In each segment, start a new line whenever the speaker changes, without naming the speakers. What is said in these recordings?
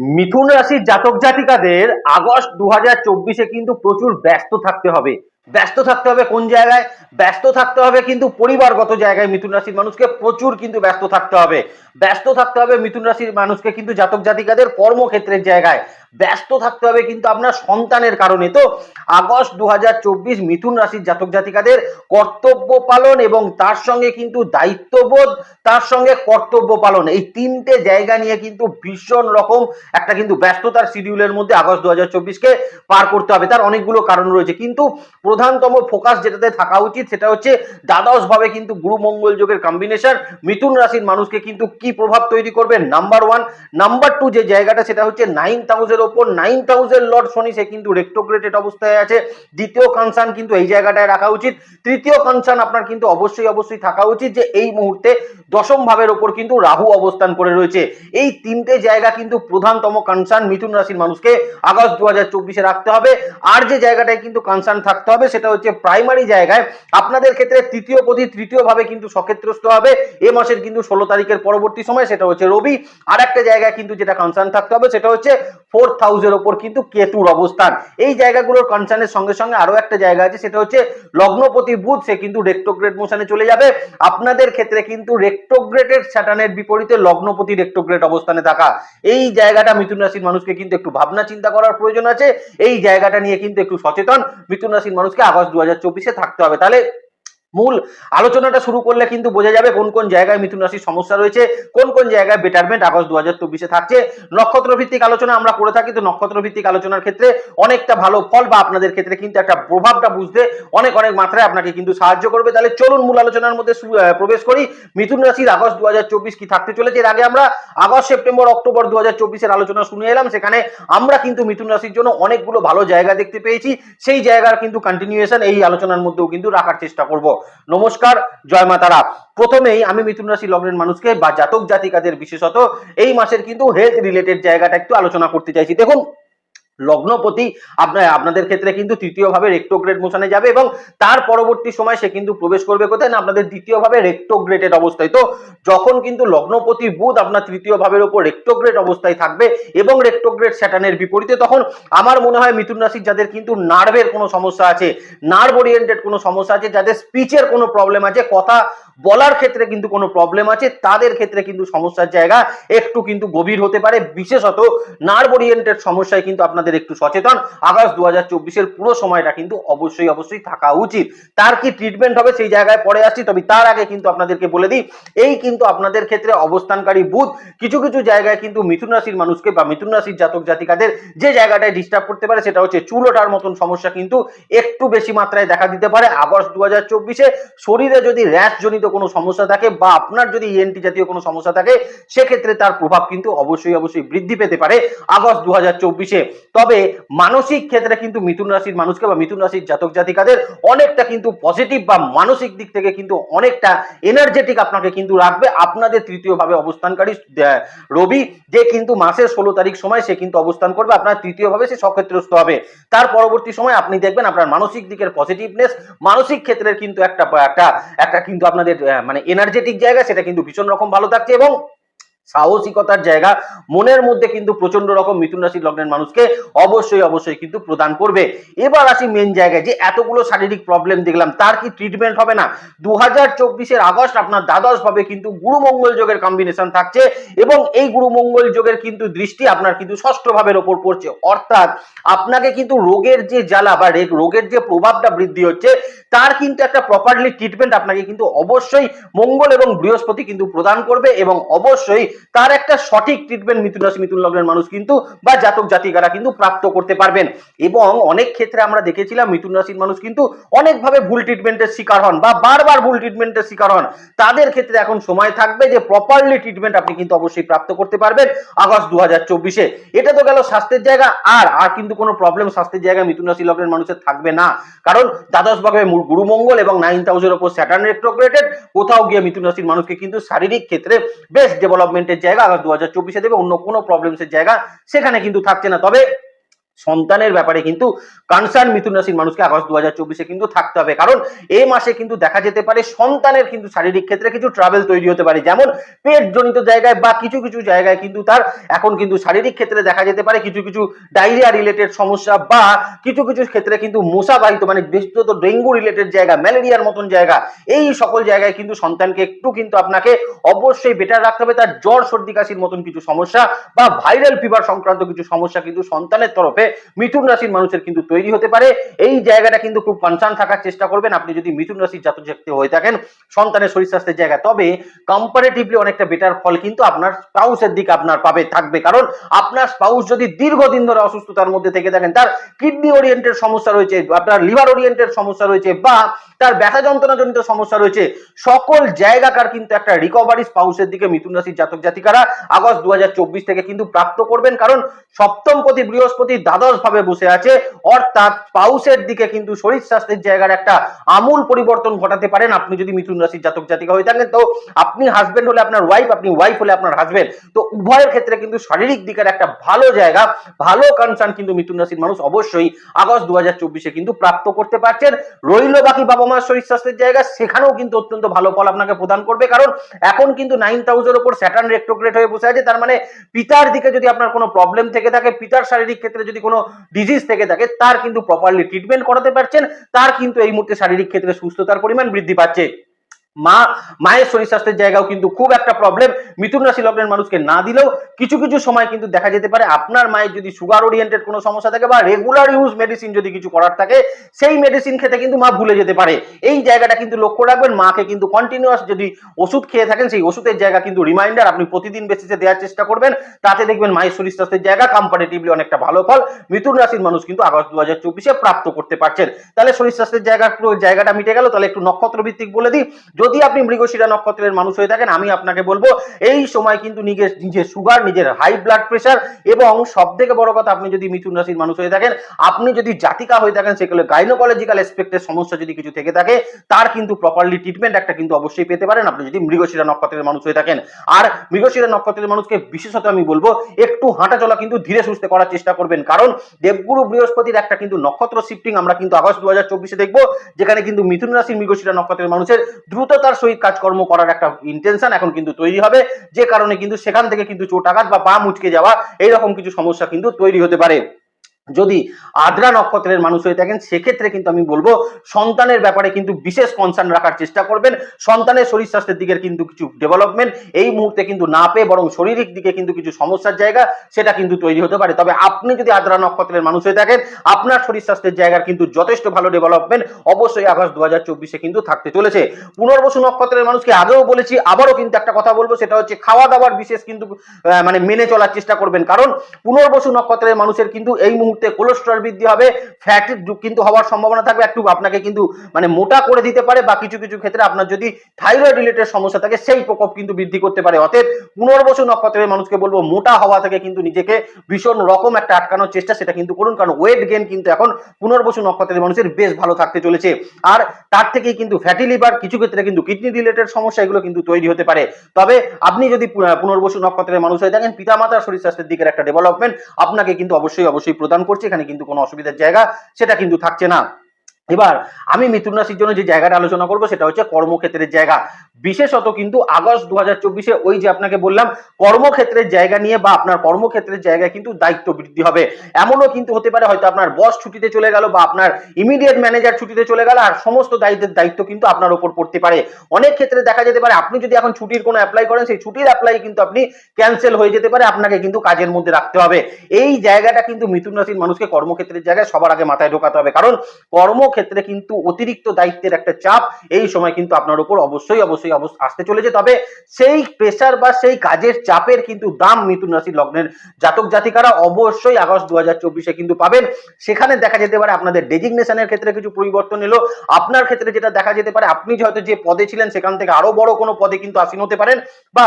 মিথুন রাশির জাতক জাতিকাদের আগস্ট দু হাজার চব্বিশে কিন্তু প্রচুর ব্যস্ত থাকতে হবে। ব্যস্ত থাকতে হবে কোন জায়গায়? ব্যস্ত থাকতে হবে কিন্তু পরিবারগত জায়গায় মিথুন রাশির মানুষকে প্রচুর কিন্তু ব্যস্ত থাকতে হবে। ব্যস্ত থাকতে হবে মিথুন রাশির মানুষকে কিন্তু জাতক জাতিকাদের কর্মক্ষেত্রের জায়গায়। ব্যস্ত থাকতে হবে কিন্তু আপনার সন্তানের কারণে। তো আগস্ট দু হাজার চব্বিশ মিথুন রাশির জাতক জাতিকাদের কর্তব্য পালন এবং তার সঙ্গে কিন্তু দায়িত্ববোধ, তার সঙ্গে কর্তব্য পালন। এই তিনটে জায়গা নিয়ে কিন্তু ভীষণ রকম একটা কিন্তু ব্যস্ততার শিডিউলের মধ্যে আগস্ট দু হাজার কে পার করতে হবে। তার অনেকগুলো কারণ রয়েছে। কিন্তু প্রধানতম ফোকাস যেটাতে থাকা উচিত সেটা হচ্ছে দ্বাদশ ভাবে কিন্তু গুরু মঙ্গল যোগের কম্বিনেশন মিথুন রাশির মানুষকে কিন্তু কি প্রভাব তৈরি করবে? নাম্বার ওয়ান নাম্বার টু যে জায়গাটা সেটা হচ্ছে নাইন থাউজেন্ড ওপর নাইন থাউজেন্ড লর্ড শনি, সে কিন্তু রেক্টোগ্রেটেড অবস্থায় আছে। দ্বিতীয় কনসার্ন কিন্তু এই জায়গাটায় রাখা উচিত। তৃতীয় কনসার্ন আপনার কিন্তু অবশ্যই অবশ্যই থাকা উচিত যে এই মুহূর্তে দশম ভাবের ওপর কিন্তু রাহু অবস্থান করে রয়েছে। এই তিনটে জায়গা কিন্তু প্রধানতম কনসার্ন মিথুন রাশির মানুষকে আগস্ট দু হাজার রাখতে হবে। আর যে জায়গাটায় কিন্তু কনসার্ন থাকতে হবে, সেটা হচ্ছে প্রাইমারি জায়গায়। আপনাদের ক্ষেত্রে তৃতীয় প্রতি তৃতীয় ভাবে কিন্তু সক্ষেত্রস্থ হবে। এ মাসের কিন্তু ষোলো তারিখের পরবর্তী সময়, সেটা হচ্ছে রবি। আর একটা জায়গায় কিন্তু যেটা কনসার্ন থাকতে হবে, সেটা হচ্ছে ফোর্থ হাউসের ওপর কিন্তু কেতুর অবস্থান। এই জায়গাগুলোর কনসার্নের সঙ্গে সঙ্গে আরও একটা জায়গা আছে, সেটা হচ্ছে লগ্নপতি বুধ, সে কিন্তু রেক্টোগ্রেড মোশনে চলে যাবে। আপনাদের ক্ষেত্রে কিন্তু রেক্টোগ্রেটের স্যাটানের বিপরীতে লগ্নপতি রেক্টোগ্রেড অবস্থানে থাকা। এই জায়গাটা মিথুন রাশির মানুষকে কিন্তু একটু ভাবনা চিন্তা করার প্রয়োজন আছে। এই জায়গাটা নিয়ে কিন্তু একটু সচেতন। মিথুন রাশির মানুষকে আগস্ট দু হাজার থাকতে হবে। তাহলে মূল আলোচনাটা শুরু করলে কিন্তু বোঝা যাবে কোন কোন জায়গায় মিথুন রাশির সমস্যা রয়েছে, কোন কোন জায়গায় বেটারমেন্ট আগস্ট দু হাজার চব্বিশে থাকছে। নক্ষত্র ভিত্তিক আলোচনা আমরা করে থাকি, তো নক্ষত্র ভিত্তিক আলোচনার ক্ষেত্রে অনেকটা ভালো ফল বা আপনাদের ক্ষেত্রে কিন্তু একটা প্রভাবটা বুঝতে অনেক অনেক মাত্রায় আপনাকে কিন্তু সাহায্য করবে। তাহলে চলুন মূল আলোচনার মধ্যে প্রবেশ করি। মিথুন রাশির আগস্ট দু হাজার চব্বিশ কি থাকতে চলেছে? এর আগে আমরা আগস্ট, সেপ্টেম্বর, অক্টোবর দু হাজার চব্বিশের আলোচনা শুনে এলাম। সেখানে আমরা কিন্তু মিথুন রাশির জন্য অনেকগুলো ভালো জায়গা দেখতে পেয়েছি। সেই জায়গার কিন্তু কন্টিনিউয়েশন এই আলোচনার মধ্যেও কিন্তু রাখার চেষ্টা করব। নমস্কার, জয় মাতারা। প্রথমেই আমি মিথুন রাশি লগ্নের মানুষকে বা জাতক জাতিকাদের বিশেষত এই মাসের কিন্তু হেলথ রিলেটেড জায়গাটা একটু আলোচনা করতে চাইছি। দেখুন লগ্নপতি। আপনার, আপনাদের ক্ষেত্রে কিন্তু তৃতীয় ভাবে রেক্টোগ্রেড মোশনে যাবে এবং তার পরবর্তী সময় সে কিন্তু প্রবেশ করবে। কোথায়? না, আপনাদের দ্বিতীয় ভাবে রেক্টোগ্রেটেড অবস্থায়। তো যখন কিন্তু লগ্নপতি বুধ আপনার তৃতীয় ভাবের উপর রেক্টোগ্রেড অবস্থায় থাকবে এবং রেক্টোগ্রেড স্যাটানের বিপরীতে, তখন আমার মনে হয় মিথুন রাশির যাদের কিন্তু নার্ভের কোনো সমস্যা আছে, নার্ভ ওরিয়েন্টেড কোনো সমস্যা আছে, যাদের স্পিচের কোনো প্রবলেম আছে, কথা বলার ক্ষেত্রে কিন্তু কোনো প্রবলেম আছে, তাদের ক্ষেত্রে কিন্তু সমস্যার জায়গা একটু কিন্তু গভীর হতে পারে। বিশেষত নার্ভ ওরিয়েন্টেড সমস্যায় কিন্তু আপনাদের একটু সচেতন। আগস্ট দু হাজার পুরো সময়টা কিন্তু অবশ্যই অবশ্যই থাকা উচিত। তার কি ট্রিটমেন্ট হবে সেই জায়গায় পরে আসছি, তবে তার আগে কিন্তু আপনাদেরকে বলে দিই, এই কিন্তু আপনাদের ক্ষেত্রে অবস্থানকারী বুধ, কিছু কিছু জায়গায় কিন্তু মিথুন রাশির মানুষকে বা মিথুন রাশির জাতক জাতিকাদের যে জায়গাটায় ডিস্টার্ব করতে পারে সেটা হচ্ছে চুল ওঠার মতন সমস্যা কিন্তু একটু বেশি মাত্রায় দেখা দিতে পারে। আগস্ট দু হাজার শরীরে যদি র্যাশ জনিত কোনো সমস্যা থাকে বা আপনার যদি ইএনটি জাতীয় কোনো সমস্যা থাকে, সেক্ষেত্রে তার প্রভাব কিন্তু অবশ্যই অবশ্যই বৃদ্ধি পেতে পারে আগস্ট দু হাজার তবে মানসিক ক্ষেত্রে কিন্তু মিথুন রাশির মানুষকে বা মিথুন রাশির জাতক জাতিকাদের অনেকটা কিন্তু পজিটিভ বা মানসিক দিক থেকে কিন্তু অনেকটা এনার্জেটিক আপনাকে কিন্তু রাখবে। আপনাদের তৃতীয় ভাবে অবস্থানকারী রবি, যে কিন্তু মাসের ষোলো তারিখ সময় সে কিন্তু অবস্থান করবে। আপনার তৃতীয় ভাবে সে সক্ষেত্রস্থ হবে। তার পরবর্তী সময় আপনি দেখবেন আপনার মানসিক দিকের পজিটিভনেস মানসিক ক্ষেত্রের কিন্তু একটা একটা একটা কিন্তু আপনাদের মানে এনার্জেটিক জায়গা, সেটা কিন্তু ভীষণ রকম ভালো থাকছে এবং সাহসিকতার জায়গা। মনের মধ্যে কিন্তু প্রচণ্ড রকম মিথুন রাশির লগ্নের মানুষকে অবশ্যই অবশ্যই কিন্তু প্রদান করবে। এবার আসি মেন জায়গায়, যে এতগুলো শারীরিক প্রবলেম দেখলাম, তার কি ট্রিটমেন্ট হবে না? দু হাজার চব্বিশের আগস্ট আপনার দ্বাদশ ভাবে কিন্তু গুরুমঙ্গল যোগের কম্বিনেশন থাকছে এবং এই গুরুমঙ্গল যোগের কিন্তু দৃষ্টি আপনার কিন্তু ষষ্ঠ ভাবের ওপর পড়ছে। অর্থাৎ আপনাকে কিন্তু রোগের যে জ্বালা বা রোগের যে প্রভাবটা বৃদ্ধি হচ্ছে, তার কিন্তু একটা প্রপারলি ট্রিটমেন্ট আপনাকে কিন্তু অবশ্যই মঙ্গল এবং বৃহস্পতি কিন্তু প্রদান করবে এবং অবশ্যই তার একটা সঠিক ট্রিটমেন্ট মিথুন রাশি, মিথুন লগ্নের মানুষ কিন্তু বা জাতক জাতিকারা কিন্তু প্রাপ্ত করতে পারবেন। এবং অনেক ক্ষেত্রে আমরা দেখেছিলাম মিথুন রাশির মানুষ কিন্তু অনেকভাবে ভুল ট্রিটমেন্টের শিকার হন বা বারবার ভুল ট্রিটমেন্টের শিকার হন। তাদের ক্ষেত্রে এখন সময় থাকবে যে প্রপারলি ট্রিটমেন্ট আপনি কিন্তু অবশ্যই প্রাপ্ত করতে পারবেন আগস্ট দু হাজার চব্বিশে। এটা তো গেল স্বাস্থ্যের জায়গা। আর আর কিন্তু কোনো প্রবলেম স্বাস্থ্যের জায়গায় মিথুন রাশি লগ্নের মানুষের থাকবে না। কারণ দ্বাদশ ভাবে গুরুমঙ্গল এবং নাইন থাউজেন্ড ওপর স্যাটার্ন রেট্রোগ্রেটেড কোথাও গিয়ে মিথুন রাশির মানুষকে কিন্তু শারীরিক ক্ষেত্রে বেস্ট ডেভেলপমেন্টের জায়গা আগস্ট দু হাজার চব্বিশে দেবে অন্য কোনো প্রবলেমসের জায়গা, সেখানে কিন্তু থাকছে না। তবে সন্তানের ব্যাপারে কিন্তু কনসার্ন মিথুন রাশির মানুষকে আগস্ট দু হাজার চব্বিশে কিন্তু থাকতে হবে। কারণ এই মাসে কিন্তু দেখা যেতে পারে সন্তানের কিন্তু শারীরিক ক্ষেত্রে কিছু ট্রাভেল তৈরি হতে পারে। যেমন পেট জনিত জায়গায় বা কিছু কিছু জায়গায় কিন্তু তার এখন কিন্তু শারীরিক ক্ষেত্রে দেখা যেতে পারে কিছু কিছু ডায়রিয়া রিলেটেড সমস্যা বা কিছু কিছু ক্ষেত্রে কিন্তু মশাবাহিত মানে বিশেষত ডেঙ্গু রিলেটেড জায়গা, ম্যালেরিয়ার মতন জায়গা, এই সকল জায়গায় কিন্তু সন্তানকে একটু কিন্তু আপনাকে অবশ্যই বেটার রাখতে হবে। তার জ্বর সর্দি কাশির মতন কিছু সমস্যা বা ভাইরাল ফিভার সংক্রান্ত কিছু সমস্যা কিন্তু সন্তানের তরফে মিথুন রাশির মানুষের কিন্তু তৈরি হতে পারে। এই জায়গাটা কিন্তু খুব কনসার্ন থাকার চেষ্টা করবেন। আপনি যদি মিথুন রাশির জাতক জাতি হয়ে থাকেন, সন্তানের শরীর স্বাস্থ্যের জায়গা। তবে কম্পারেটিভলি অনেকটা বেটার ফল কিন্তু আপনার স্পাউসের দিকে আপনার পাবে, থাকবে। কারণ আপনার স্পাউস যদি দীর্ঘদিন ধরে অসুস্থতার মধ্যে থেকে থাকেন, তার কিডনি ওরিয়েন্টেড সমস্যা রয়েছে, আপনার লিভার ওরিয়েন্টেড সমস্যা রয়েছে বা তার ব্যথা যন্ত্রণাজনিত সমস্যা রয়েছে, সকল জায়গাকার কিন্তু একটা রিকভারি স্পাউসের দিকে মিথুন রাশির জাতক জাতিকারা আগস্ট দু হাজার চব্বিশ থেকে কিন্তু প্রাপ্ত করবেন। কারণ সপ্তম প্রতি বৃহস্পতি, দ্বাদশ ভাবে বসে আছে। অর্থাৎ স্পাউসের দিকে কিন্তু শরীর স্বাস্থ্যের জায়গার একটা আমূল পরিবর্তন ঘটাতে পারেন আপনি যদি মিথুন রাশির জাতক জাতিকা হয়ে থাকেন। তো আপনি হাজবেন্ড হলে আপনার ওয়াইফ আপনি ওয়াইফ হলে আপনার হাজবেন্ড তো উভয়ের ক্ষেত্রে কিন্তু শারীরিক দিকের একটা ভালো জায়গা, ভালো কনসার্ন কিন্তু মিথুন রাশির মানুষ অবশ্যই আগস্ট দু হাজার চব্বিশে কিন্তু প্রাপ্ত করতে পারছেন। রইল বাকি বাবা মার শরীর স্বাস্থ্যের জায়গা, সেখানেও কিন্তু অত্যন্ত ভালো ফল আপনাকে প্রদান করবে। কারণ এখন কিন্তু নাইন থাউজেন্ড ওপর স্যাটার্ন রেক্টোগ্রেট হয়ে বসে আছে। তার মানে পিতার দিকে যদি আপনার কোনো প্রবলেম থেকে থাকে, পিতার শারীরিক ক্ষেত্রে যদি কোনো ডিজিজ থেকে থাকে, তার কিন্তু প্রপারলি ট্রিটমেন্ট করাতে পারছেন, তার কিন্তু এই মুহূর্তে শারীরিক ক্ষেত্রে সুস্থতার পরিমাণ বৃদ্ধি পাচ্ছে। মা, মায়ের শরীর স্বাস্থ্যের জায়গাও কিন্তু খুব একটা প্রবলেম মিথুন রাশি লগ্নের মানুষকে না দিলেও কিছু কিছু সময় কিন্তু দেখা যেতে পারে আপনার মায়ের যদি সুগার ওরিয়েন্টেড কোনো সমস্যা থাকে বা রেগুলার ইউজ মেডিসিন যদি কিছু করার থাকে, সেই মেডিসিন খেতে কিন্তু মা ভুলে যেতে পারে। এই জায়গাটা কিন্তু লক্ষ্য রাখবেন, মাকে কিন্তু কন্টিনিউয়াস যদি ওষুধ খেয়ে থাকেন, সেই ওষুধের জায়গা কিন্তু রিমাইন্ডার আপনি প্রতিদিন বেসিসে দেওয়ার চেষ্টা করবেন। তাতে দেখবেন মায়ের শরীর স্বাস্থ্যের জায়গা কম্পারেটিভলি অনেকটা ভালো ফল। মিথুন রাশির মানুষ কিন্তু আগস্ট দু হাজার প্রাপ্ত করতে পারছেন। তাহলে শরীর স্বাস্থ্যের জায়গা জায়গাটা মিটে গেল। তাহলে একটু বলে দিই। যদি আপনি মৃগশিরা নক্ষত্রের মানুষ হয়ে থাকেন, আমি আপনাকে বলব, এই সময় কিন্তু নিজের নিজের সুগার নিজের হাই ব্লাড প্রেশার এবং সব থেকে বড় কথা, আপনি যদি মিথুন রাশির মানুষ হয়ে থাকেন, আপনি যদি জাতিকা হয়ে থাকেন সেগুলো গাইনোকোলজিক্যাল এসপেক্টের সমস্যা যদি কিছু থেকে থাকে, তার কিন্তু প্রপারলি ট্রিটমেন্ট একটা কিন্তু অবশ্যই পেতে পারেন, আপনি যদি মৃগশিরা নক্ষত্রের মানুষ হয়ে থাকেন। আর মৃগশিরা নক্ষত্রের মানুষকে বিশেষত আমি বলব, একটু হাঁটা চলা কিন্তু ধীরে সুস্থে করার চেষ্টা করবেন, কারণ দেবগুরু বৃহস্পতির একটা কিন্তু নক্ষত্র শিফটিং আমরা কিন্তু আগস্ট দু হাজার চব্বিশে দেখব, যেখানে কিন্তু মিথুন রাশির মৃগশিরা নক্ষত্রের মানুষের দ্রুততার সহিত কাজকর্ম করার একটা ইন্টেনশন এখন কিন্তু তৈরি হবে। যে কারণে কিন্তু সেখান থেকে কিন্তু চোট আঘাত বা পা মুচকে যাওয়া, এইরকম কিছু সমস্যা কিন্তু তৈরি হতে পারে। যদি আদ্রা নক্ষত্রের মানুষ হয়ে থাকেন, সেক্ষেত্রে কিন্তু আমি বলব সন্তানের ব্যাপারে কিন্তু বিশেষ কনসার্ন রাখার চেষ্টা করবেন। সন্তানের শরীর স্বাস্থ্যের দিকের কিন্তু কিছু ডেভেলপমেন্ট এই মুহূর্তে কিন্তু না পেয়ে বরং শারীরিক দিকে কিন্তু কিছু সমস্যার জায়গা সেটা কিন্তু তৈরি হতে পারে। তবে আপনি যদি আদ্রা নক্ষত্রের মানুষ হয়ে থাকেন, আপনার শরীর স্বাস্থ্যের জায়গার কিন্তু যথেষ্ট ভালো ডেভেলপমেন্ট অবশ্যই আগস্ট দু হাজার চব্বিশে কিন্তু থাকতে চলেছে। পুনর্বসু নক্ষত্রের মানুষকে আগেও বলেছি, আবারও কিন্তু একটা কথা বলব, সেটা হচ্ছে খাওয়া দাওয়ার বিশেষ কিন্তু মানে মেনে চলার চেষ্টা করবেন। কারণ পুনর্বসু নক্ষত্রের মানুষের কিন্তু এই মুহূর্তে কোলেস্ট্রল বৃদ্ধি হবে ফ্যাট কিন্তু হওয়ার সম্ভাবনা থাকবে একটু, আপনাকে কিন্তু মানে মোটা করে দিতে পারে বা কিছু কিছু ক্ষেত্রে আপনার যদি থাইরয়েড রিলেটেড সমস্যা থাকে, সেই প্রকোপ কিন্তু বৃদ্ধি করতে পারে। অতএব পুনর্বসু নক্ষত্রের মানুষকে বলব, মোটা হওয়া থেকে কিন্তু নিজেকে ভীষণ রকম একটা আটকানোর চেষ্টা সেটা কিন্তু করুন, কারণ ওয়েট গেন কিন্তু এখন পুনর্বসু নক্ষত্রের মানুষের বেশ ভালো থাকতে চলেছে। আর তার থেকেই কিন্তু ফ্যাটি লিভার কিছু ক্ষেত্রে কিন্তু কিডনি রিলেটেড সমস্যা, এগুলো কিন্তু তৈরি হতে পারে। তবে আপনি যদি পুনর্বসু নক্ষত্রের মানুষ হয়ে থাকেন, পিতামাতার শরীর স্বাস্থ্যের দিকের একটা ডেভেলপমেন্ট আপনাকে কিন্তু অবশ্যই অবশ্যই প্রদান করছে এখানে কিন্তু কোনো অসুবিধার জায়গা সেটা কিন্তু থাকছে না। এবার আমি মিথুন রাশির জন্য যে জায়গাটা আলোচনা করব সেটা হচ্ছে কর্মক্ষেত্রের জায়গা। বিশেষত কিন্তু আগস্ট দু হাজার চব্বিশে ওই যে আপনাকে বললাম, কর্মক্ষেত্রের জায়গা নিয়ে বা আপনার কর্মক্ষেত্রের জায়গায় কিন্তু দায়িত্ব বৃদ্ধি হবে। এমনও কিন্তু হতে পারে হয়তো আপনার বস ছুটিতে চলে গেল বা আপনার ইমিডিয়েট ম্যানেজার ছুটিতে চলে গেল, আর সমস্ত দায়িত্বের দায়িত্ব কিন্তু আপনার উপর পড়তে পারে। অনেক ক্ষেত্রে দেখা যেতে পারে, আপনি যদি এখন ছুটির কোনো অ্যাপ্লাই করেন, সেই ছুটির অ্যাপ্লাই কিন্তু আপনি ক্যান্সেল হয়ে যেতে পারে, আপনাকে কিন্তু কাজের মধ্যে রাখতে হবে। এই জায়গাটা কিন্তু মিথুন রাশির মানুষকে কর্মক্ষেত্রের জায়গায় সবার আগে মাথায় ঢোকাতে হবে। কারণ কর্মক্ষেত্রে কিন্তু অতিরিক্ত দায়িত্বের একটা চাপ এই সময় কিন্তু আপনার উপর অবশ্যই অবশ্যই আসতে চলেছে। তবে সেই প্রেশার বা সেই কাজের চাপের কিন্তু দাম মিথুন রাশি লগ্নের জাতক জাতিকারা অবশ্যই আগস্ট দু হাজার চব্বিশে কিন্তু পাবেন। সেখানে দেখা যেতে পারে আপনাদের ডেজিগনেশনের ক্ষেত্রে কিছু পরিবর্তন এলো। আপনার ক্ষেত্রে যেটা দেখা যেতে পারে, আপনি হয়তো যে পদে ছিলেন সেখান থেকে আরও বড় কোনো পদে কিন্তু আসীন হতে পারেন বা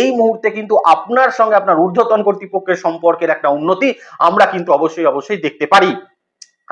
এই মুহূর্তে কিন্তু আপনার সঙ্গে আপনার ঊর্ধ্বতন কর্তৃপক্ষের সম্পর্কের একটা উন্নতি আমরা কিন্তু অবশ্যই অবশ্যই দেখতে পারি।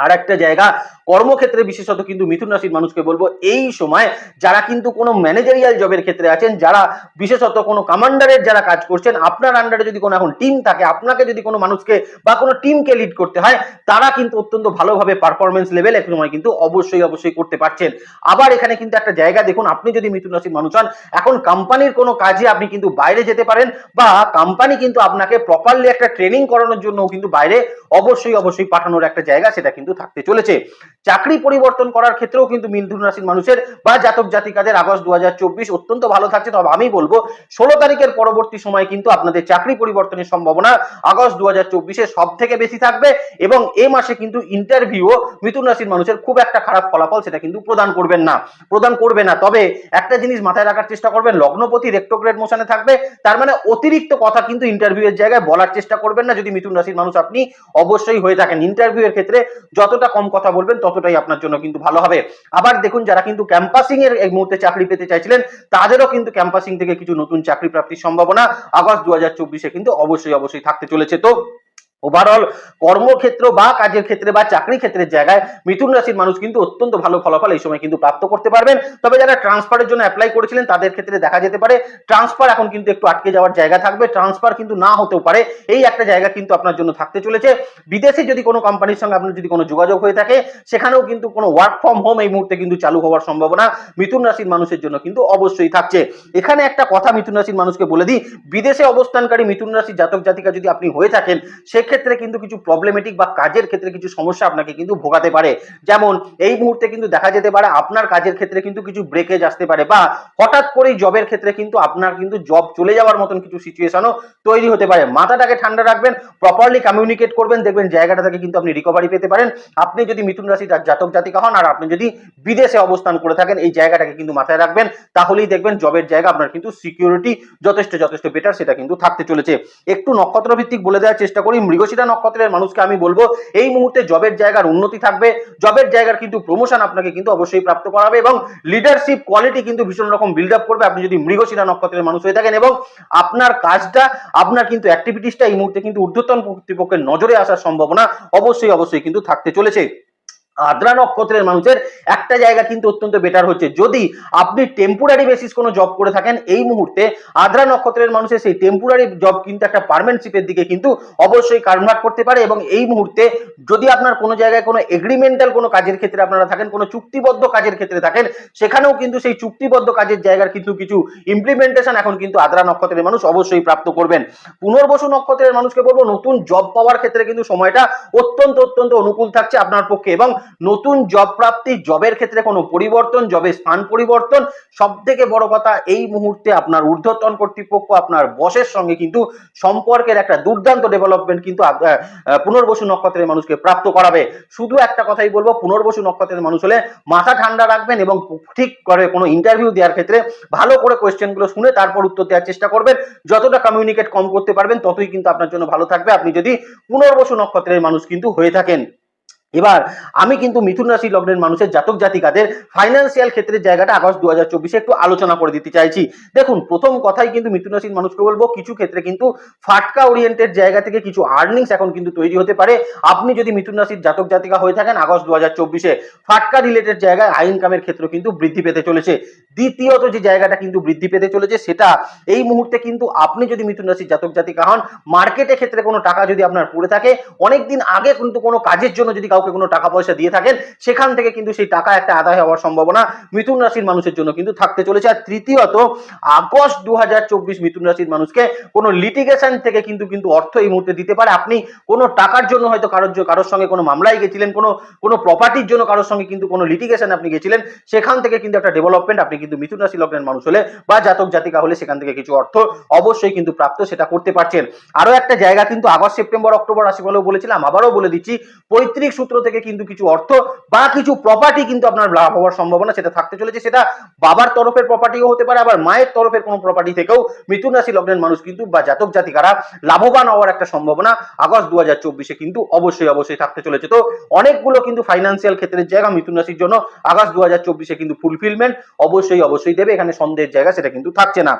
আর একটা জায়গা, কর্মক্ষেত্রে বিশেষত কিন্তু মিথুন রাশির মানুষকে বলব, এই সময় যারা কিন্তু কোনো ম্যানেজারিয়াল জবের ক্ষেত্রে আছেন, যারা বিশেষত কোনো কমান্ডারের যারা কাজ করছেন, আপনার আন্ডারে যদি কোনো এখন টিম থাকে, আপনাকে যদি কোনো মানুষকে বা কোনো টিমকে লিড করতে হয়, তারা কিন্তু অত্যন্ত ভালোভাবে পারফরমেন্স লেভেল এক সময় কিন্তু অবশ্যই অবশ্যই করতে পারছেন। আবার এখানে কিন্তু একটা জায়গা দেখুন, আপনি যদি মিথুন রাশির মানুষ হন, এখন কোম্পানির কোনো কাজে আপনি কিন্তু বাইরে যেতে পারেন বা কোম্পানি কিন্তু আপনাকে প্রপারলি একটা ট্রেনিং করানোর জন্য কিন্তু বাইরে অবশ্যই অবশ্যই পাঠানোর একটা জায়গা সেটা কিন্তু থাকতে চলেছে। চাকরি পরিবর্তন করার ক্ষেত্রেও কিন্তু মিথুন রাশির মানুষের বা জাতক জাতিকাদের আগস্ট দু অত্যন্ত ভালো থাকছে। তবে আমি বলব, ষোলো তারিখের পরবর্তী সময় কিন্তু আপনাদের চাকরি পরিবর্তনের সম্ভাবনা আগস্ট দু হাজার চব্বিশে সব থেকে বেশি থাকবে এবং এ মাসে কিন্তু ইন্টারভিউ মিথুন রাশির মানুষের খুব একটা খারাপ ফলাফল সেটা কিন্তু প্রদান করবেন না, প্রদান করবে না। তবে একটা জিনিস মাথায় রাখার চেষ্টা করবেন, লগ্নপতি রেক্টোগ্রেড মোশনে থাকবে, তার মানে অতিরিক্ত কথা কিন্তু ইন্টারভিউ এর জায়গায় বলার চেষ্টা করবেন না। যদি মিথুন রাশির মানুষ আপনি অবশ্যই হয়ে থাকেন। ইন্টারভিউ এর ক্ষেত্রে যতটা কম কথা বলবেন ততটাই আপনার জন্য কিন্তু ভালো হবে। আবার দেখুন, যারা কিন্তু ক্যাম্পাসিং এর এই মুহূর্তে চাকরি পেতে চাইছিলেন, তাদেরও কিন্তু ক্যাম্পাসিং থেকে কিছু নতুন চাকরি প্রাপ্তির সম্ভাবনা আগস্ট দু কিন্তু অবশ্যই অবশ্যই থাকতে চলেছে। তো ওভারঅল কর্মক্ষেত্র বা কাজের ক্ষেত্রে বা চাকরি ক্ষেত্রের জায়গায় মিথুন রাশির মানুষ কিন্তু অত্যন্ত ভালো ফলাফল এই সময় কিন্তু প্রাপ্ত করতে পারবেন। তবে যারা ট্রান্সফারের জন্য অ্যাপ্লাই করেছিলেন, তাদের ক্ষেত্রে দেখা যেতে পারে ট্রান্সফার এখন কিন্তু একটু আটকে যাওয়ার জায়গা থাকবে। ট্রান্সফার কিন্তু না হতেও পারে, এই একটা জায়গা কিন্তু আপনার জন্য থাকতে চলেছে। বিদেশে যদি কোনো কোম্পানির সঙ্গে আপনার যদি কোনো যোগাযোগ হয়ে থাকে, সেখানেও কিন্তু কোনো ওয়ার্ক ফ্রম হোম এই মুহূর্তে কিন্তু চালু হওয়ার সম্ভাবনা মিথুন রাশির মানুষের জন্য কিন্তু অবশ্যই থাকছে। এখানে একটা কথা মিথুন রাশির মানুষকে বলে দিই, বিদেশে অবস্থানকারী মিথুন রাশির জাতক জাতিকা যদি আপনি হয়ে থাকেন সেক্ষেত্রে কিন্তু কিছু প্রবলেমেটিক বা কাজের ক্ষেত্রে কিছু সমস্যা আপনাকে কিন্তু ভোগাতে পারে। যেমন, এই মুহূর্তে কিন্তু দেখা যেতে পারে আপনার কাজের ক্ষেত্রে কিন্তু কিছু ব্রেকেজ আসতে পারে বা হঠাৎ করেই জবের ক্ষেত্রে কিন্তু আপনার কিন্তু জব চলে যাওয়ার মতন কিছু সিচুয়েশনও তৈরি হতে পারে। মাথাটাকে ঠান্ডা রাখবেন প্রপারলি কমিউনিকেট করবেন, দেখবেন জায়গাটা থেকে কিন্তু আপনি রিকভারি পেতে পারেন। আপনি যদি মিথুন রাশি জাতক জাতিকা হন আর আপনি যদি বিদেশে অবস্থান করে থাকেন, এই জায়গাটাকে কিন্তু মাথায় রাখবেন। তাহলেই দেখবেন জবের জায়গা আপনার কিন্তু সিকিউরিটি যথেষ্ট যথেষ্ট বেটার সেটা কিন্তু থাকতে চলেছে। একটু নক্ষত্র ভিত্তিক বলে দেওয়ার চেষ্টা করি মৃগশিরা নক্ষত্রের মানুষকে আমি বলব, এই মুহূর্তে জবের জায়গার উন্নতি থাকবে। জবের জায়গার কিন্তু প্রমোশন আপনাকে কিন্তু অবশ্যই প্রাপ্ত করাবে এবং লিডারশিপ কোয়ালিটি কিন্তু ভীষণ রকম বিল্ড আপ করবে। আপনি যদি মৃগশিরা নক্ষত্রের মানুষ হয়ে থাকেন এবং আপনার কাজটা, আপনার কিন্তু অ্যাক্টিভিটিসটা এই মুহূর্তে কিন্তু ঊর্ধ্বতন কর্তৃপক্ষের নজরে আসার সম্ভাবনা অবশ্যই অবশ্যই কিন্তু থাকতে চলেছে। আদ্রা নক্ষত্রের মানুষের একটা জায়গা কিন্তু অত্যন্ত বেটার হচ্ছে। যদি আপনি টেম্পোরারি বেসিস কোনো জব করে থাকেন, এই মুহূর্তে আদ্রা নক্ষত্রের মানুষের সেই টেম্পোরারি জব কিন্তু একটা পারমানেন্টশিপের দিকে কিন্তু অবশ্যই কনভার্ট করতে পারে এবং এই মুহূর্তে যদি আপনার কোনো জায়গায় কোনো এগ্রিমেন্টাল কোনো কাজের ক্ষেত্রে আপনারা থাকেন, কোনো চুক্তিবদ্ধ কাজের ক্ষেত্রে থাকেন, সেখানেও কিন্তু সেই চুক্তিবদ্ধ কাজের জায়গার কিন্তু কিছু ইমপ্লিমেন্টেশন এখন কিন্তু আদ্রা নক্ষত্রের মানুষ অবশ্যই প্রাপ্ত করবেন। পুনর্বসু নক্ষত্রের মানুষকে বলব, নতুন জব পাওয়ার ক্ষেত্রে কিন্তু সময়টা অত্যন্ত অত্যন্ত অনুকূল থাকছে আপনার পক্ষে এবং নতুন জব প্রাপ্তি জবের ক্ষেত্রে কোনো পরিবর্তন জবের স্থান পরিবর্তন, সব থেকে বড় কথা এই মুহূর্তে আপনার ঊর্ধ্বতন কর্তৃপক্ষ, আপনার বসের সঙ্গে কিন্তু সম্পর্কের একটা দুর্দান্ত ডেভেলপমেন্ট কিন্তু পুনর্বসু নক্ষত্রের মানুষকে প্রাপ্ত করাবে। শুধু একটা কথাই বলব, পুনর্বসু নক্ষত্রের মানুষ হলে মাথা ঠান্ডা রাখবেন এবং ঠিক করে কোনো ইন্টারভিউ দেওয়ার ক্ষেত্রে ভালো করে কোয়েশ্চেনগুলো শুনে তারপর উত্তর দেওয়ার চেষ্টা করবেন। যতটা কমিউনিকেট কম করতে পারবেন, ততই কিন্তু আপনার জন্য ভালো থাকবে। আপনি যদি পুনর্বসু নক্ষত্রের মানুষ কিন্তু হয়ে থাকেন। এবার আমি কিন্তু মিথুন রাশি লগ্নের মানুষের জাতক জাতিকাদের ফাইন্যান্সিয়াল ক্ষেত্রের জায়গাটা আগস্ট দু হাজার চব্বিশে একটু আলোচনা করে দিতে চাইছি। দেখুন, প্রথম কথাই কিন্তু মিথুন রাশির মানুষকে বলব, কিছু ক্ষেত্রে কিন্তু ফাটকা ওরিয়েন্টেড জায়গা থেকে কিছু আর্নিংস এখন কিন্তু তৈরি হতে পারে। আপনি যদি মিথুন রাশির জাতক জাতিকা হয়ে থাকেন আগস্ট দু হাজার চব্বিশে, ফাটকা রিলেটেড জায়গায় আই ইনকামের ক্ষেত্র কিন্তু বৃদ্ধি পেতে চলেছে। দ্বিতীয়ত যে জায়গাটা কিন্তু বৃদ্ধি পেতে চলেছে, সেটা এই মুহূর্তে কিন্তু আপনি যদি মিথুন রাশির জাতক জাতিকা হন মার্কেটের ক্ষেত্রে কোনো টাকা যদি আপনার পড়ে থাকে, অনেকদিন আগে কিন্তু কোনো কাজের জন্য যদি কাউকে কোনো টাকা পয়সা দিয়ে থাকেন, সেখান থেকে কিন্তু সেই টাকা একটা আদায় হওয়ার সম্ভাবনা মিথুন রাশির মানুষের জন্য কিন্তু থাকতে চলেছে। আর তৃতীয়ত, আগস্ট দু হাজার চব্বিশ মিথুন রাশির মানুষকে কোনো লিটিগেশন থেকে কিন্তু কিন্তু অর্থ এই মুহূর্তে দিতে পারে। আপনি কোনো টাকার জন্য হয়তো কারোর কারোর সঙ্গে কোনো মামলায় গেছিলেন, কোনো কোনো প্রপার্টির জন্য কারোর সঙ্গে কিন্তু কোনো লিটিগেশন আপনি গেছিলেন, সেখান থেকে কিন্তু একটা ডেভেলপমেন্ট আপনি কিন্তু মিথুন রাশি লগ্নের মানুষ হলে বা জাতক জাতিকা হলে সেখান থেকে কিছু অর্থ অবশ্যই কিন্তু প্রাপ্ত সেটা করতে পারছেন। আরও একটা জায়গা কিন্তু আগস্ট, সেপ্টেম্বর, অক্টোবর রাশি বলেও বলেছিলাম, আবারও বলে দিচ্ছি পৈতৃক সূত্র থেকে কিন্তু কিছু অর্থ বা কিছু প্রপার্টি কিন্তু আপনার লাভ হওয়ার সম্ভাবনা সেটা থাকতে চলেছে। সেটা বাবার তরফের প্রপার্টিও হতে পারে, আবার মায়ের তরফের কোনো প্রপার্টি থেকেও মিথুন রাশি লগ্নের মানুষ কিন্তু বা জাতক জাতিকারা লাভবান হওয়ার একটা সম্ভাবনা আগস্ট দু হাজার চব্বিশে কিন্তু অবশ্যই অবশ্যই থাকতে চলেছে। তো অনেকগুলো কিন্তু ফাইন্যান্সিয়াল ক্ষেত্রের জায়গা মিথুন রাশির জন্য আগস্ট দু হাজার চব্বিশে কিন্তু ফুলফিলমেন্ট অবশ্যই অবশ্যই দেবে। এখানে সন্দেহের জায়গা সেটা কিন্তু থাকছে না।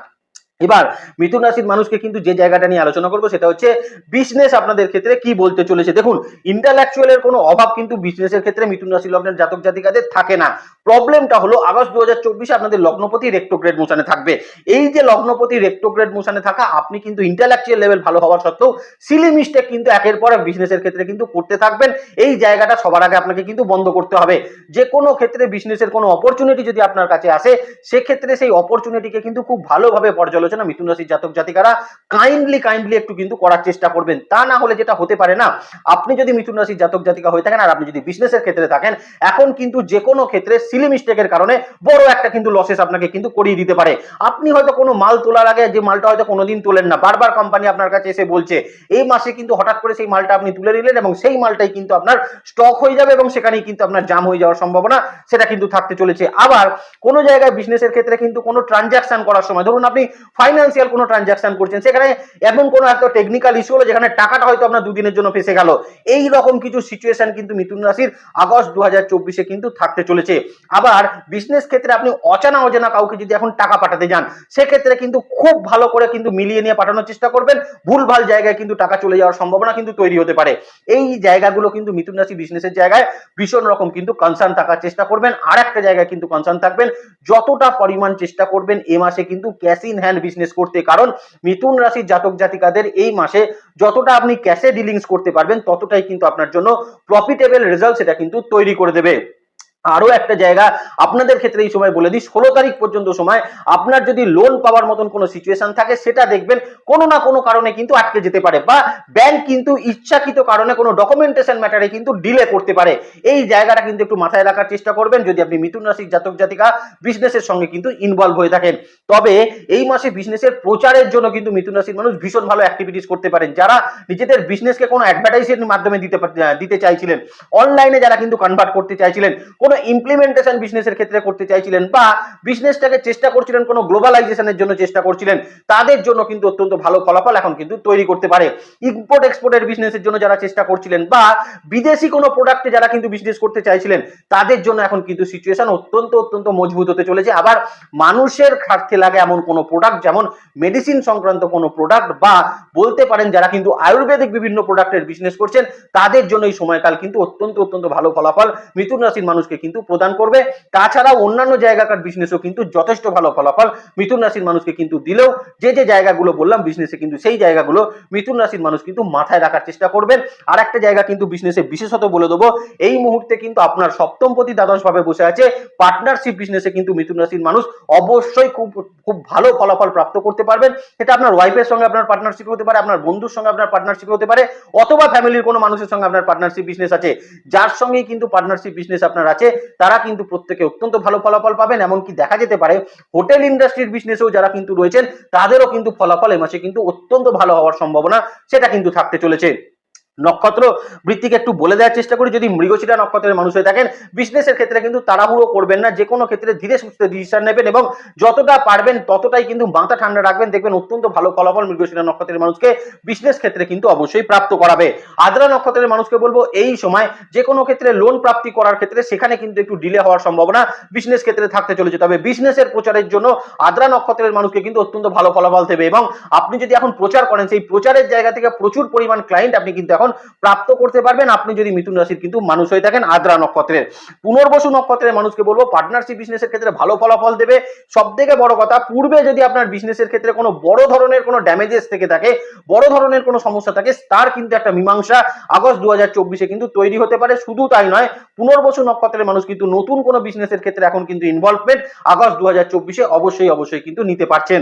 এবার মিথুন রাশির মানুষকে কিন্তু যে জায়গাটা নিয়ে আলোচনা করব সেটা হচ্ছে বিজনেস আপনাদের ক্ষেত্রে কি বলতে চলেছে। দেখুন ইন্টালেকচুয়ালের কোনো অভাব কিন্তু বিজনেসের ক্ষেত্রে মিথুন রাশি লগ্নের জাতক জাতিকাদের থাকে না। প্রবলেমটা হলো আগস্ট দু হাজার চব্বিশে আপনাদের লগ্নপতি রেক্টোগ্রেড মোশনে থাকবে। এই যে লগ্নপতি রেক্টোগ্রেড মোশনে থাকা, আপনি কিন্তু ইন্টালেকচুয়াল লেভেল ভালো হওয়ার সত্ত্বেও সিলি মিস্টেক কিন্তু একের পর এক বিজনেসের ক্ষেত্রে কিন্তু করতে থাকবেন। এই জায়গাটা সবার আগে আপনাকে কিন্তু বন্ধ করতে হবে। যে কোনো ক্ষেত্রে বিজনেসের কোনো অপরচুনিটি যদি আপনার কাছে আসে, সেক্ষেত্রে সেই অপরচুনিটিকে কিন্তু খুব ভালোভাবে পর্যালোচনা মিথুন রাশির জাতক জাতিকারা কাইন্ডলি কাইন্ডলি একটু কিন্তু করার চেষ্টা করবেন। তা না হলে যেটা হতে পারে না, আপনি যদি মিথুন রাশির জাতক জাতিকা হয়ে থাকেন আর আপনি যদি বিজনেসের ক্ষেত্রে থাকেন, এখন কিন্তু যে কোনো ক্ষেত্রে সিলি মিস্টেকের কারণে বড় একটা কিন্তু লসেস আপনাকে কিন্তু করিয়ে দিতে পারে। আপনি হয়তো কোনো মাল তোলার আগে যে মালটা হয়তো কোনোদিন তোলেন না, বারবার কোম্পানি আপনার কাছে এসে বলছে, এই মাসে কিন্তু হঠাৎ করে সেই মালটা আপনি তুলে নিলেন এবং সেই মালটাই কিন্তু আপনার স্টক হয়ে যাবে এবং সেখানেই কিন্তু আপনার জাম হয়ে যাওয়ার সম্ভাবনা সেটা কিন্তু থাকতে চলেছে। আবার কোনো জায়গায় বিজনেসের ক্ষেত্রে কিন্তু কোনো ট্রানজাকশন করার সময়, ধরুন আপনি ফাইন্যান্সিয়াল কোনো ট্রানজাকশন করছেন, সেখানে এমন কোনো একটা টেকনিক্যাল ইস্যু হলো যেখানে টাকাটা হয়তো আপনার দুদিনের জন্য ফেসে গেল। এই রকম কিছু সিচুয়েশন কিন্তু মিথুন রাশির আগস্ট দু হাজার চব্বিশে কিন্তু থাকতে চলেছে। আবার বিজনেস ক্ষেত্রে আপনি অজানা অজানা কাউকে যদি এখন টাকা পাঠাতে যান, সেক্ষেত্রে কিন্তু খুব ভালো করে কিন্তু মিলিয়ে নিয়ে পাঠানোর চেষ্টা করবেন। ভুলভাল জায়গায় কিন্তু টাকা চলে যাওয়ার সম্ভাবনা কিন্তু তৈরি হতে পারে। এই জায়গাগুলো কিন্তু মিথুন রাশি বিজনেসের জায়গায় ভীষণ রকম কিন্তু কনসার্ন থাকার চেষ্টা করবেন। আর একটা জায়গায় কিন্তু কনসার্ন থাকবেন, যতটা পরিমাণ চেষ্টা করবেন এ মাসে কিন্তু ক্যাশ ইন হ্যান্ড বিজনেস করতে। কারণ মিথুন রাশির জাতক জাতিকাদের এই মাসে যতটা আপনি ক্যাশে ডিলিংস করতে পারবেন, ততটাই কিন্তু আপনার জন্য প্রফিটেবল রেজাল্ট সেটা কিন্তু তৈরি করে দেবে। আরও একটা জায়গা আপনাদের ক্ষেত্রে এই সময় বলে দিই, ষোলো তারিখ পর্যন্ত সময় আপনার যদি লোন পাওয়ার মতন কোনো সিচুয়েশন থাকে, সেটা দেখবেন কোনো না কোনো কারণে কিন্তু আটকে যেতে পারে বা ব্যাংক কিন্তু ইচ্ছাকৃত কারণে কোনো ডকুমেন্টেশন ম্যাটারে কিন্তু ডিলে করতে পারে। এই জায়গাটা কিন্তু একটু মাথায় রাখার চেষ্টা করবেন, যদি আপনি মিথুন রাশির জাতক জাতিকা বিজনেসের সঙ্গে কিন্তু ইনভলভ হয়ে থাকেন। তবে এই মাসে বিজনেসের প্রচারের জন্য কিন্তু মিথুন রাশির মানুষ ভীষণ ভালো অ্যাক্টিভিটিস করতে পারেন। যারা নিজেদের বিজনেসকে কোনো অ্যাডভার্টাইজের মাধ্যমে দিতে দিতে চাইছিলেন অনলাইনে যারা কিন্তু কনভার্ট করতে চাইছিলেন কোনো ইমপ্লিমেন্টেশন বিজনেসের ক্ষেত্রে করতে চাইছিলেন বা বিজনেসটাকে চেষ্টা করছিলেন কোনো গ্লোবালাইজেশনের জন্য চেষ্টা করছিলেন, তাদের জন্য কিন্তু অত্যন্ত ভালো ফলাফল এখন কিন্তু তৈরি করতে পারে। ইম্পোর্ট এক্সপোর্টের বিজনেসের জন্য যারা চেষ্টা করছিলেন বা বিদেশি কোনো প্রোডাক্টে যারা কিন্তু বিজনেস করতে চাইছিলেন, তাদের জন্য এখন কিন্তু সিচুয়েশন অত্যন্ত অত্যন্ত মজবুত হতে চলেছে। আবার মানুষের স্বার্থে লাগে এমন কোনো প্রোডাক্ট যেমন মেডিসিন সংক্রান্ত কোনো প্রোডাক্ট বা বলতে পারেন যারা কিন্তু আয়ুর্বেদিক বিভিন্ন প্রোডাক্টের বিজনেস করছেন, তাদের জন্য এই সময়কাল কিন্তু অত্যন্ত অত্যন্ত ভালো ফলাফল। মিথুন রাশির মানুষকে কিন্তু প্রদান করবে। তাছাড়াও অন্যান্য জায়গাকার বিজনেসও কিন্তু যথেষ্ট ভালো ফলাফল মিথুন রাশির মানুষকে কিন্তু দিলেও যে যে জায়গাগুলো বললাম বিজনেসে কিন্তু সেই জায়গাগুলো মিথুন রাশির মানুষ কিন্তু মাথায় রাখার চেষ্টা করবেন। আর একটা জায়গা কিন্তু বিজনেসে বিশেষত বলে দেবো, এই মুহূর্তে কিন্তু আপনার সপ্তম প্রতি দ্বাদশ বসে আছে। পার্টনারশিপ বিজনেসে কিন্তু মিথুন রাশির মানুষ অবশ্যই খুব খুব ভালো ফলাফল প্রাপ্ত করতে পারবেন। এটা আপনার ওয়াইফের সঙ্গে আপনার পার্টনারশিপ হতে পারে, আপনার বন্ধুর সঙ্গে আপনার পার্টনারশিপ হতে পারে, অথবা ফ্যামিলির কোনো মানুষের সঙ্গে আপনার পার্টনারশিপ বিজনেস আছে। যার সঙ্গেই কিন্তু পার্টনারশিপ বিজনেস আপনার আছে। তারা কিন্তু প্রত্যেকে অত্যন্ত ভালো ফলাফল পাবেন। এমনকি দেখা যেতে পারে, হোটেল ইন্ডাস্ট্রির বিজনেসেও যারা কিন্তু রয়েছেন, তাদেরও কিন্তু ফলাফল এ মাসে কিন্তু অত্যন্ত ভালো হওয়ার সম্ভাবনা সেটা কিন্তু থাকতে চলেছে। নক্ষত্র বৃত্তিকে একটু বলে দেওয়ার চেষ্টা করি। যদি মৃগশিরা নক্ষত্রের মানুষ হয়ে থাকেন, বিজনেসের ক্ষেত্রে কিন্তু তাড়াহুড়ো করবেন না। যে কোনো ক্ষেত্রে ধীরে সুস্থে ডিসিশন নেবেন এবং যতটা পারবেন ততটাই কিন্তু মাথা ঠান্ডা রাখবেন। দেখবেন অত্যন্ত ভালো ফলাফল মৃগশিরা নক্ষত্রের মানুষকে বিজনেস ক্ষেত্রে কিন্তু অবশ্যই প্রাপ্ত করাবে। আদ্রা নক্ষত্রের মানুষকে বলব, এই সময় যে কোনো ক্ষেত্রে লোন প্রাপ্তি করার ক্ষেত্রে সেখানে কিন্তু একটু ডিলে হওয়ার সম্ভাবনা বিজনেস ক্ষেত্রে থাকতে চলেছে। তবে বিজনেসের প্রচারের জন্য আদ্রা নক্ষত্রের মানুষকে কিন্তু অত্যন্ত ভালো ফলাফল দেবে এবং আপনি যদি এখন প্রচার করেন, সেই প্রচারের জায়গা থেকে প্রচুর পরিমাণ ক্লায়েন্ট আপনি কিন্তু এখন প্রাপ্ত করতে পারবেন, আপনি যদি মিথুন রাশির কিন্তু মানুষ হয়ে থাকেন আদ্রা নক্ষত্রের। পুনর্বসু নক্ষত্রের মানুষকে বলব পার্টনারশিপ বিজনেসের ক্ষেত্রে ভালো ফলাফল দেবে। সব থেকে বড় কথা, পূর্বে যদি আপনার বিজনেসের ক্ষেত্রে কোনো বড় ধরনের কোনো ড্যামেজেস থেকে থাকে, বড় ধরনের কোনো সমস্যা থাকে, তার কিন্তু একটা মীমাংসা আগস্ট দু হাজার চব্বিশে কিন্তু তৈরি হতে পারে। শুধু তাই নয়, পুনর্বসু নক্ষত্রের মানুষ কিন্তু নতুন কোনো বিজনেসের ক্ষেত্রে এখন কিন্তু ইনভলভমেন্ট আগস্ট দু হাজার চব্বিশে অবশ্যই অবশ্যই কিন্তু নিতে পারছেন।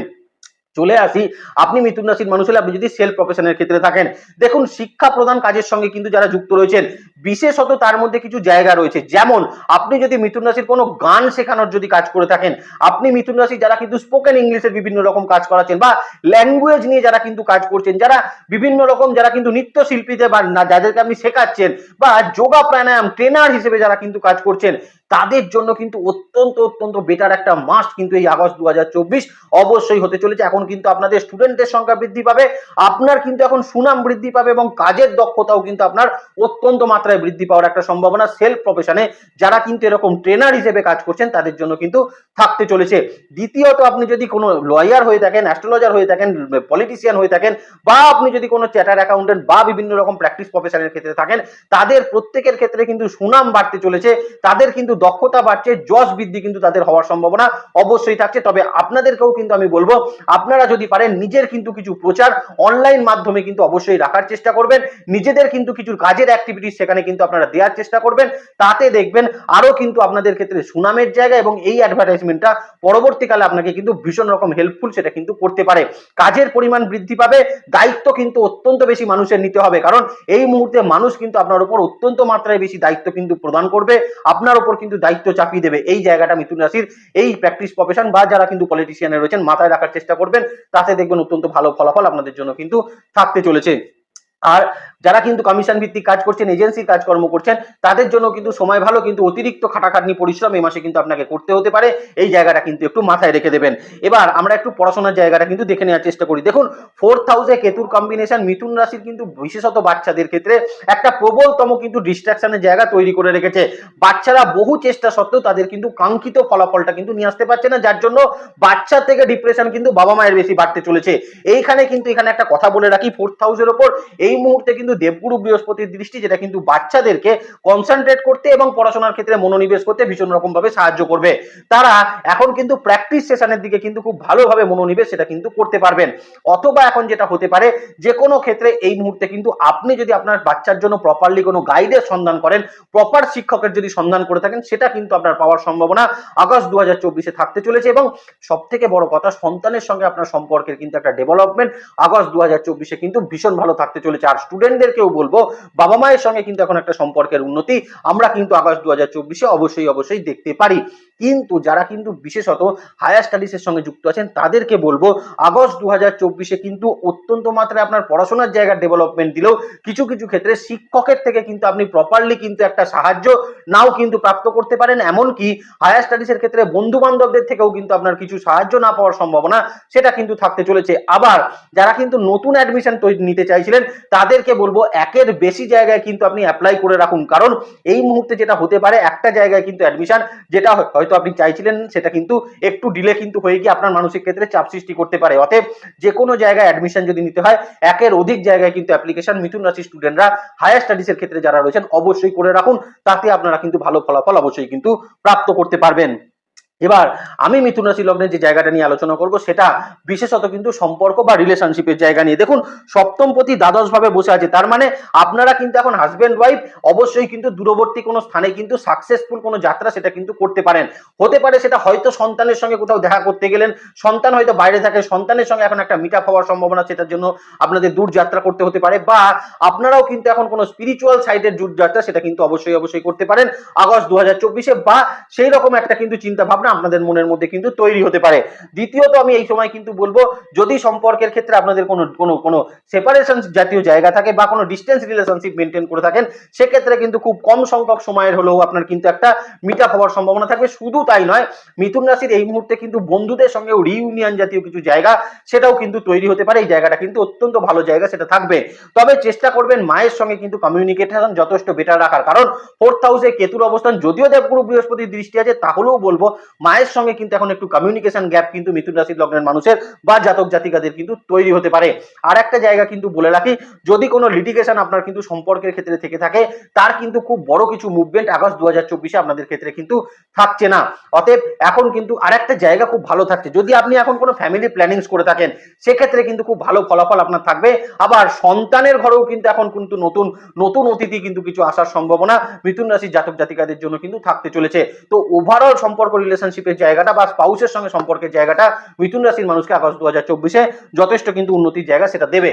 চলে আসি। আপনি মিথুন রাশির মানুষ হলে আপনি যদি সেলফ প্রফেশনের ক্ষেত্রে থাকেন, দেখুন শিক্ষা প্রদান কাজের সঙ্গে কিন্তু যারা যুক্ত রয়েছেন, বিশেষত তার মধ্যে কিছু জায়গা রয়েছে। যেমন, আপনি যদি মিথুন রাশির কোনো গান শেখানোর যদি কাজ করে থাকেন, আপনি মিথুন রাশি যারা কিন্তু স্পোকেন ইংলিশের বিভিন্ন রকম কাজ করাচ্ছেন বা ল্যাঙ্গুয়েজ নিয়ে যারা কিন্তু কাজ করছেন, যারা বিভিন্ন রকম যারা কিন্তু নৃত্যশিল্পীতে বা না, যাদেরকে আপনি শেখাচ্ছেন বা যোগা প্রাণায়াম ট্রেনার হিসেবে যারা কিন্তু কাজ করছেন, তাদের জন্য কিন্তু অত্যন্ত অত্যন্ত বেটার একটা মাস্ট কিন্তু এই আগস্ট দু হাজার চব্বিশ অবশ্যই হতে চলেছে। এখন কিন্তু আপনাদের স্টুডেন্টের সংখ্যা বৃদ্ধি পাবে, আপনার কিন্তু এখন সুনাম বৃদ্ধি পাবে এবং কাজের দক্ষতাও কিন্তু আপনার অত্যন্ত মাত্রায় বৃদ্ধি পাওয়ার একটা সম্ভাবনা সেলফ প্রফেশনে যারা কিন্তু এরকম ট্রেনার হিসেবে কাজ করছেন, তাদের জন্য কিন্তু থাকতে চলেছে। দ্বিতীয়ত, আপনি যদি কোনো লয়ার হয়ে থাকেন অ্যাস্ট্রোলজার হয়ে থাকেন পলিটিশিয়ান হয়ে থাকেন, বা আপনি যদি কোনো চ্যাটার অ্যাকাউন্টেন্ট বা বিভিন্ন রকম প্র্যাকটিস প্রফেশনের ক্ষেত্রে থাকেন, তাদের প্রত্যেকের ক্ষেত্রে কিন্তু সুনাম বাড়তে চলেছে, তাদের কিন্তু দক্ষতা বাড়ছে, যশ বৃদ্ধি কিন্তু তাদের হওয়ার সম্ভাবনা অবশ্যই থাকছে। তবে আপনাদেরকেও কিন্তু আমি বলব, আপনারা যদি পারেন, নিজের কিন্তু কিছু প্রচার অনলাইন মাধ্যমে কিন্তু অবশ্যই রাখার চেষ্টা করবেন। নিজেদের কিন্তু কিছু কাজের অ্যাক্টিভিটিস সেখানে কিন্তু আপনারা দেওয়ার চেষ্টা করবেন। তাতে দেখবেন আরও কিন্তু আপনাদের ক্ষেত্রে সুনামের জায়গা এবং এই অ্যাডভার্টাইজমেন্টটা পরবর্তীকালে আপনাকে কিন্তু ভীষণ রকম হেল্পফুল সেটা কিন্তু করতে পারে। কাজের পরিমাণ বৃদ্ধি পাবে, দায়িত্ব কিন্তু অত্যন্ত বেশি মানুষের নিতে হবে। কারণ এই মুহূর্তে মানুষ কিন্তু আপনার উপর অত্যন্ত মাত্রায় বেশি দায়িত্ব কিন্তু প্রদান করবে, আপনার উপর কিন্তু দায়িত্ব চাপিয়ে দেবে। এই জায়গাটা মিথুন রাশির এই প্র্যাকটিস প্রফেশন বা যারা কিন্তু পলিটিশিয়ানে রয়েছেন, মাথায় রাখার চেষ্টা করবেন। তাতে দেখবেন অত্যন্ত ভালো ফলাফল আপনাদের জন্য কিন্তু থাকতে চলেছে। আর যারা কিন্তু কমিশন ভিত্তিক কাজ করছেন এজেন্সির কাজকর্ম করছেন, তাদের জন্য কিন্তু সময় ভালো, কিন্তু অতিরিক্ত খাটাখাটনি পরিশ্রম এই মাসে কিন্তু আপনাকে করতে হতে পারে। এই জায়গাটা কিন্তু একটু মাথায় রেখে দেবেন। এবার আমরা একটু পড়াশোনার জায়গাটা কিন্তু দেখে নেওয়ার চেষ্টা করি। দেখুন ফোর্থ হাউসে কেতুর কম্বিনেশন মিথুন রাশির কিন্তু বিশেষত বাচ্চাদের ক্ষেত্রে একটা প্রবলতম কিন্তু ডিস্ট্রাকশনের জায়গা তৈরি করে রেখেছে। বাচ্চারা বহু চেষ্টা সত্ত্বেও তাদের কিন্তু কাঙ্ক্ষিত ফলাফলটা কিন্তু নিয়ে আসতে পারছে না, যার জন্য বাচ্চা থেকে ডিপ্রেশন কিন্তু বাবা মায়ের বেশি বাড়তে চলেছে। এইখানে কিন্তু এখানে একটা কথা বলে রাখি ফোর্থ হাউসের ওপর এই মুহূর্তে কিন্তু দেবগুরু বৃহস্পতির দৃষ্টি, যেটা কিন্তু বাচ্চাদেরকে কনসেন্ট্রেট করতে এবং পড়াশোনার ক্ষেত্রে মনোনিবেশ করতে ভীষণ রকম ভাবে সাহায্য করবে। তারা এখন কিন্তু প্র্যাকটিস সেশনের দিকে কিন্তু খুব ভালোভাবে মনোনিবেশ সেটা কিন্তু করতে পারবেন। অথবা এখন যেটা হতে পারে যে কোনো ক্ষেত্রে এই মুহূর্তে কিন্তু আপনি যদি আপনার বাচ্চার জন্য প্রপারলি কোনো গাইডের সন্ধান করেন প্রপার শিক্ষকের যদি সন্ধান করে থাকেন, সেটা কিন্তু আপনার পাওয়ার সম্ভাবনা আগস্ট দু হাজার চব্বিশে থাকতে চলেছে এবং সব থেকে বড় কথা, সন্তানের সঙ্গে আপনার সম্পর্কের কিন্তু একটা ডেভেলপমেন্ট আগস্ট দু হাজার চব্বিশে কিন্তু ভীষণ ভালো থাকতে চলেছে। আর স্টুডেন্টদেরকেও বলব বাবা মায়ের সঙ্গে কিন্তু এখন একটা সম্পর্কের উন্নতি, আমরা কিন্তু আগস্ট দু হাজার চব্বিশে অবশ্যই অবশ্যই দেখতে পারি। কিন্তু যারা কিন্তু বিশেষত হায়ার স্টাডিজের সঙ্গে যুক্ত আছেন, তাদেরকে বলব, আগস্ট দু হাজার চব্বিশে কিন্তু অত্যন্ত মাত্রায় আপনার পড়াশোনার জায়গার ডেভেলপমেন্ট দিলেও কিছু কিছু ক্ষেত্রে শিক্ষকের থেকে কিন্তু আপনি প্রপারলি কিন্তু একটা সাহায্য নাও কিন্তু প্রাপ্ত করতে পারেন। এমনকি হায়ার স্টাডিজের ক্ষেত্রে বন্ধু বান্ধবদের থেকেও কিন্তু আপনার কিছু সাহায্য না পাওয়ার সম্ভাবনা, সেটা কিন্তু থাকতে চলেছে। আবার যারা কিন্তু নতুন অ্যাডমিশন নিতে চাইছিলেন, তাদেরকে বলব, একের বেশি জায়গায় কিন্তু আপনি অ্যাপ্লাই করে রাখুন। কারণ এই মুহূর্তে যেটা হতে পারে, একটা জায়গায় কিন্তু অ্যাডমিশন যেটা হয়তো আপনি চাইছিলেন, সেটা কিন্তু একটু ডিলে কিন্তু হয়ে গিয়ে আপনার মানসিক ক্ষেত্রে চাপ সৃষ্টি করতে পারে। অতএব যে কোনো জায়গায় অ্যাডমিশন যদি নিতে হয়, একের অধিক জায়গায় কিন্তু অ্যাপ্লিকেশন মিথুন রাশি স্টুডেন্টরা হায়ার স্টাডিজের ক্ষেত্রে যারা রয়েছেন, অবশ্যই করে রাখুন। তাতে আপনারা কিন্তু ভালো ফলাফল অবশ্যই কিন্তু প্রাপ্ত করতে পারবেন। এবার আমি মিথুন রাশি লগ্নের যে জায়গাটা নিয়ে আলোচনা করব, সেটা বিশেষত কিন্তু সম্পর্ক বা রিলেশনশিপের জায়গা নিয়ে। দেখুন সপ্তম প্রতি দ্বাদশ ভাবে বসে আছে। তার মানে আপনারা কিন্তু এখন হাজবেন্ড ওয়াইফ অবশ্যই কিন্তু দূরবর্তী কোনো স্থানে কিন্তু সাকসেসফুল কোনো যাত্রা সেটা কিন্তু করতে পারেন। হতে পারে সেটা হয়তো সন্তানের সঙ্গে কোথাও দেখা করতে গেলেন, সন্তান হয়তো বাইরে থাকে, সন্তানের সঙ্গে এখন একটা মিট হওয়ার সম্ভাবনা সেটার জন্য আপনাদের দূর যাত্রা করতে হতে পারে, বা আপনারাও কিন্তু এখন কোনো স্পিরিচুয়াল সাইডের দূর যাত্রা সেটা কিন্তু অবশ্যই অবশ্যই করতে পারেন। আগস্ট দু হাজার বা সেই রকম একটা কিন্তু চিন্তা ভাবনা আপনাদের মনের মধ্যে কিন্তু তৈরি হতে পারে। দ্বিতীয়ত আমি এই সময় কিন্তু বলব, যদি সম্পর্কের ক্ষেত্রে আপনাদের কোনো কোনো কোনো সেপারেশন জাতীয় জায়গা থাকে বা কোনো ডিস্টেন্স রিলেশনশিপ মেনটেন করে থাকেন, সেক্ষেত্রে কিন্তু খুব কম সংখ্যক সময়ের হলেও আপনার কিন্তু একটা মিট আপ হওয়ার সম্ভাবনা থাকবে। শুধু তাই নয়, মিথুন রাশির এই মুহূর্তে কিন্তু বন্ধুদের সঙ্গেও রিইউনিয়ন জাতীয় কিছু জায়গা, সেটাও কিন্তু তৈরি হতে পারে। এই জায়গাটা কিন্তু অত্যন্ত ভালো জায়গা, সেটা থাকবে। তবে চেষ্টা করবেন মায়ের সঙ্গে কিন্তু কমিউনিকেশন যথেষ্ট বেটার রাখার। কারণ ফোর্থ হাউসে কেতুর অবস্থান, যদিও দেবগুরু বৃহস্পতির দৃষ্টি আছে, তাহলেও বলব মায়ের সঙ্গে কিন্তু এখন একটু কমিউনিকেশন গ্যাপ কিন্তু মিথুন রাশির লগ্নের মানুষের বা জাতক জাতিকাদের কিন্তু তৈরি হতে পারে। আর একটা জায়গা কিন্তু বলে রাখি, যদি কোনো লিটিগেশন আপনার কিন্তু সম্পর্কের ক্ষেত্রে থেকে থাকে, তার কিন্তু খুব বড় কিছু মুভমেন্ট আগস্ট দু হাজার চব্বিশে আপনাদের ক্ষেত্রে কিন্তু থাকছে না। অতএব এখন কিন্তু আরেকটা জায়গা খুব ভালো থাকছে। যদি আপনি এখন কোনো ফ্যামিলি প্ল্যানিংস করে থাকেন, সেক্ষেত্রে কিন্তু খুব ভালো ফলাফল আপনার থাকবে। আবার সন্তানের ঘরেও কিন্তু এখন কিন্তু নতুন নতুন অতিথি কিন্তু কিছু আসার সম্ভাবনা মিথুন রাশির জাতক জাতিকাদের জন্য কিন্তু থাকতে চলেছে। তো ওভারঅল সম্পর্ক রিলেশনশিপের জায়গাটা বা স্পাউসের সঙ্গে সম্পর্কের জায়গাটা মিথুন রাশির মানুষকে আগস্ট দু হাজার যথেষ্ট কিন্তু উন্নতির জায়গা সেটা দেবে।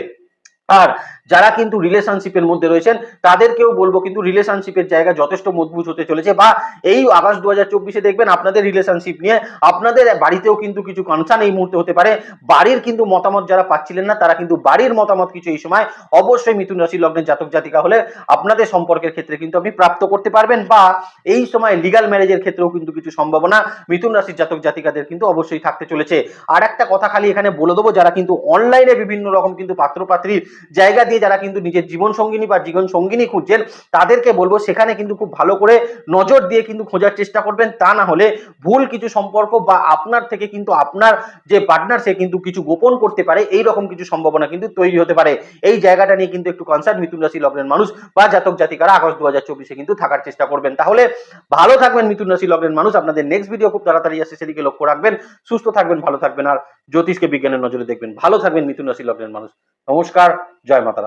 আর যারা কিন্তু রিলেশনশিপের মধ্যে রয়েছেন, তাদেরকেও বলব কিন্তু রিলেশনশিপের জায়গা যথেষ্ট মজবুত হতে চলেছে বা এই আগস্ট দু হাজার চব্বিশে দেখবেন আপনাদের রিলেশনশিপ নিয়ে আপনাদের বাড়িতেও কিন্তু কিছু কনসার্ন এই মুহূর্তে হতে পারে। বাড়ির কিন্তু মতামত যারা পাচ্ছিলেন না, তারা কিন্তু বাড়ির মতামত কিছু এই সময় অবশ্যই মিথুন রাশি লগ্নের জাতক জাতিকা হলে আপনাদের সম্পর্কের ক্ষেত্রে কিন্তু আপনি প্রাপ্ত করতে পারবেন বা এই সময় লিগাল ম্যারেজের ক্ষেত্রেও কিন্তু কিছু সম্ভাবনা মিথুন রাশির জাতক জাতিকাদের কিন্তু অবশ্যই থাকতে চলেছে। আর একটা কথা খালি এখানে বলে দেবো, যারা কিন্তু অনলাইনে বিভিন্ন রকম কিন্তু পাত্রপাত্রীর জায়গা দিয়ে যারা কিন্তু নিজের জীবন সঙ্গিনী বা জীবন সঙ্গিনী খুঁজছেন, তাদেরকে বলব সেখানে কিন্তু খুব ভালো করে নজর দিয়ে কিন্তু খোঁজার চেষ্টা করবেন। তা না হলে ভুল কিছু সম্পর্ক বা আপনার থেকে কিন্তু আপনার যে পার্টনার সে কিন্তু কিছু গোপন করতে পারে। এই রকম কিছু সম্ভাবনা কিন্তু তৈরি হতে পারে। এই জায়গাটা নিয়ে কিন্তু একটু কনসার্ন মিথুন রাশি লগ্নের মানুষ বা জাতক জাতিকারা আগস্ট দু হাজার চব্বিশে কিন্তু থাকার চেষ্টা করবেন। তাহলে ভালো থাকবেন মিথুন রাশি লগ্নের মানুষ। আপনাদের নেক্সট ভিডিও খুব তাড়াতাড়ি আসছে, সেদিকে লক্ষ্য রাখবেন। সুস্থ থাকবেন, ভালো থাকবেন। আর জ্যোতিষকে বিজ্ঞানের নজরে দেখবেন। ভালো থাকবেন মিথুন রাশি লগ্নের মানুষ। নমস্কার, জয় মাতা